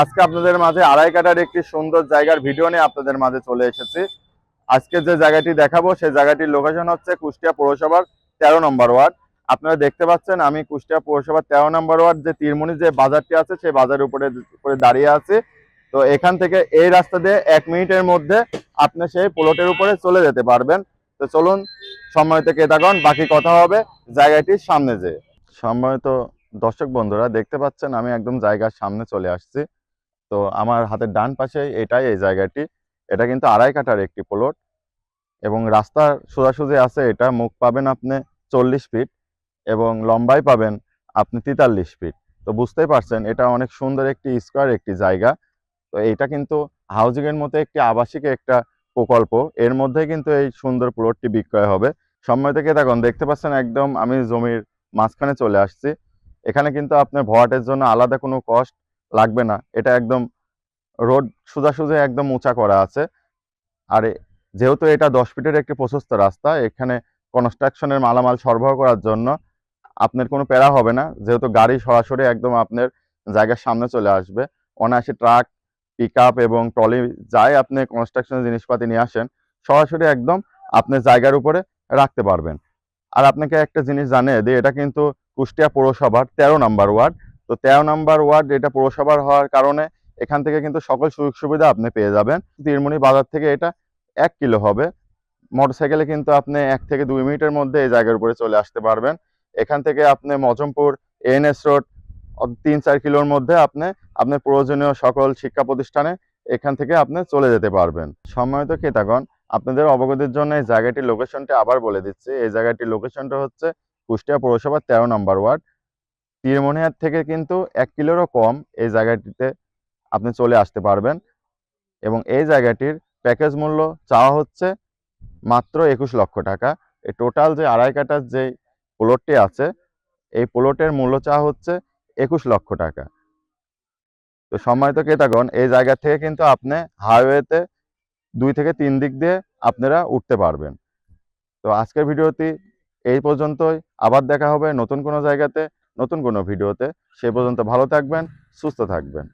আজকে আপনাদের মাঝে আড়াই কাটার একটি সুন্দর জায়গার ভিডিও নিয়ে আপনাদের মাঝে চলে এসেছি। আজকে যে জায়গাটি দেখাবো, সেই জায়গাটির লোকেশন হচ্ছে কুষ্টিয়া পৌরসভার তেরো নম্বর ওয়ার্ড। আপনারা দেখতে পাচ্ছেন, আমি কুষ্টিয়া পৌরসভার তেরো নম্বর ওয়ার্ড যে তীরমণি যে বাজারটি আছে, সেই বাজারের উপরে উপরে দাঁড়িয়ে আছি। তো এখান থেকে এই রাস্তা দিয়ে এক মিনিটের মধ্যে আপনি সেই প্লটের উপরে চলে যেতে পারবেন। তো চলুন সম্মানিত ক্রেতাগণ বাকি কথা হবে জায়গাটির সামনে যে। সম্মানিত দর্শক বন্ধুরা, দেখতে পাচ্ছেন, আমি একদম জায়গার সামনে চলে আসছি। তো আমার হাতের ডান পাশে এটাই, এই জায়গাটি। এটা কিন্তু আড়াই কাঠার একটি প্লট এবং রাস্তার সোজাসুজি আছে এটা। মুখ পাবেন আপনি চল্লিশ ফিট এবং লম্বাই পাবেন আপনি তেতাল্লিশ ফিট তো বুঝতেই পারছেন, এটা অনেক সুন্দর একটি স্কোয়ার একটি জায়গা। তো এটা কিন্তু হাউজিং এর মতো একটি আবাসিক একটা প্রকল্প। এর মধ্যে কিন্তু এই সুন্দর প্লটটি বিক্রয় হবে। সম্ময় থেকে দেখুন, দেখতে পাচ্ছেন একদম আমি জমির মাঝখানে চলে আসছি। এখানে কিন্তু আপনার ভরাটের জন্য আলাদা কোনো কষ্ট লাগবে না। এটা একদম রোড সোজাসুজি একদম উঁচা করা আছে। আর যেহেতু এটা দশ ফিটের একটি প্রশস্ত রাস্তা, এখানে কনস্ট্রাকশনের মালামাল সরবরাহ করার জন্য আপনার কোনো প্যারা হবে না। যেহেতু গাড়ি সরাসরি একদম আপনার জায়গার সামনে চলে আসবে। অনায়াসে ট্রাক পিক এবং ট্রলি যাই আপনি কনস্ট্রাকশনের জিনিসপাতি নিয়ে আসেন, সরাসরি একদম আপনার জায়গার উপরে রাখতে পারবেন। আর আপনাকে একটা জিনিস জানিয়ে দিই, এটা কিন্তু কুষ্টিয়া পৌরসভার তেরো নাম্বার ওয়ার্ড। তো তেরো নাম্বার ওয়ার্ড এটা পৌরসভার হওয়ার কারণে এখান থেকে কিন্তু সকল সুযোগ সুবিধা আপনি পেয়ে যাবেন। তীরমণি বাজার থেকে এটা এক কিলো হবে। মোটরসাইকেলে কিন্তু আপনি এক থেকে দুই মিনিটের মধ্যে এই জায়গার উপরে চলে আসতে পারবেন। এখান থেকে আপনি মজমপুর এনএস রোড তিন চার কিলোর মধ্যে আপনি আপনার প্রয়োজনীয় সকল শিক্ষা প্রতিষ্ঠানে এখান থেকে আপনি চলে যেতে পারবেন। সম্মানিত ক্রেতাগণ, আপনাদের অবগতির জন্য এই জায়গাটির লোকেশনটা আবার বলে দিচ্ছি। এই জায়গাটির লোকেশনটা হচ্ছে কুষ্টিয়া পৌরসভার তেরো নম্বর ওয়ার্ড। তীরমনিহাট থেকে কিন্তু এক কিলোরও কম এই জায়গাটিতে আপনি চলে আসতে পারবেন। এবং এই জায়গাটির প্যাকেজ মূল্য চাওয়া হচ্ছে মাত্র একুশ লক্ষ টাকা। এই টোটাল যে আড়াই কাটার যে প্লটটি আছে, এই প্লটের মূল্য চাওয়া হচ্ছে একুশ লক্ষ টাকা। তো সম্মানিত ক্রেতাগণ, এই জায়গা থেকে কিন্তু আপনি হাইওয়েতে দুই থেকে তিন দিক দিয়ে আপনারা উঠতে পারবেন। তো আজকের ভিডিওটি এই পর্যন্তই। আবার দেখা হবে নতুন কোনো জায়গাতে। নতুন কোনো ভিডিওতে সে পর্যন্ত ভালো থাকবেন সুস্থ থাকবেন।